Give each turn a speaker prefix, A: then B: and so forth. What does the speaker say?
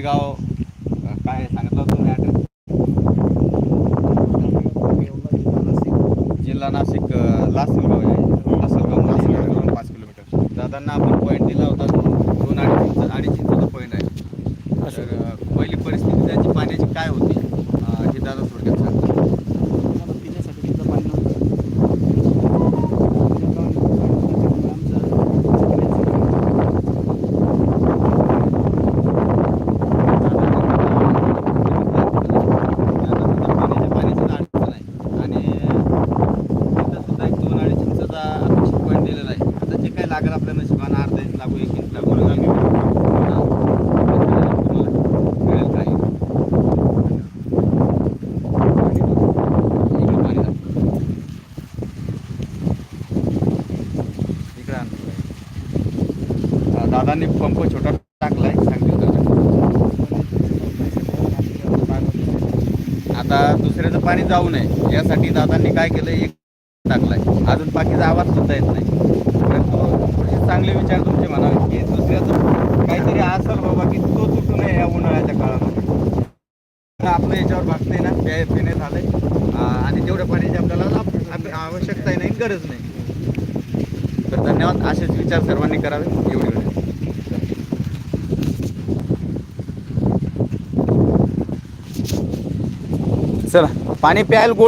A: गाव काय सांगितलं तुम्ही ॲड्रेस जिल्हा नाशिक लासलगाव आहे. लासलगाव. पाच किलोमीटर. दादांना आपण पॉईंट दिला होता. दोन अडीच अडीच इंचाचा पॉईंट आहे. तर पहिली परिस्थिती त्याची पाण्याची काय होती अं, हे दादा थोडक्यात सांगतात
B: आम्हाला पिण्यासाठी तिथं पाणी नव्हतं
A: पाण्याची अडचण आहे आणि तिथं सुद्धा एक दोन अडीच इंचाचा अपेक्षित पॉईंट दिलेला आहे आता जे काही लागेल आपल्या नशिबानं अर्धा इंच लागू एक इंच लागू मिळेल काही. इकडं दादांनी पंप छोटा टाकलाय सांगतील आता दुसऱ्याचं पाणी जाऊ नये. यासाठी दादांनी काय केलं एक टाकलाय. अजून बाकीचा आवाज सुद्धा येत नाही. परंतु चांगले विचार तुमचे म्हणावे की दुसऱ्याचं काहीतरी असेल बाबा की तो तुटू नये या उन्हाळ्याच्या काळामध्ये. आपलं याच्यावर भागतंय ना प्याय पिणे आलंय आणि तेवढ्या पाण्याची आपल्याला आवश्यकता नाही गरज नाही. तर धन्यवाद असेच विचार सर्वांनी करावे एवढी वेळ. चला पाणी प्यायला गोड